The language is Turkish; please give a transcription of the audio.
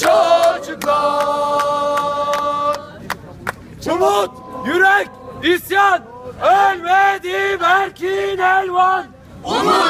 çocuklar. Umut, yürek, isyan, ölmedi Berkin Elvan. Umut,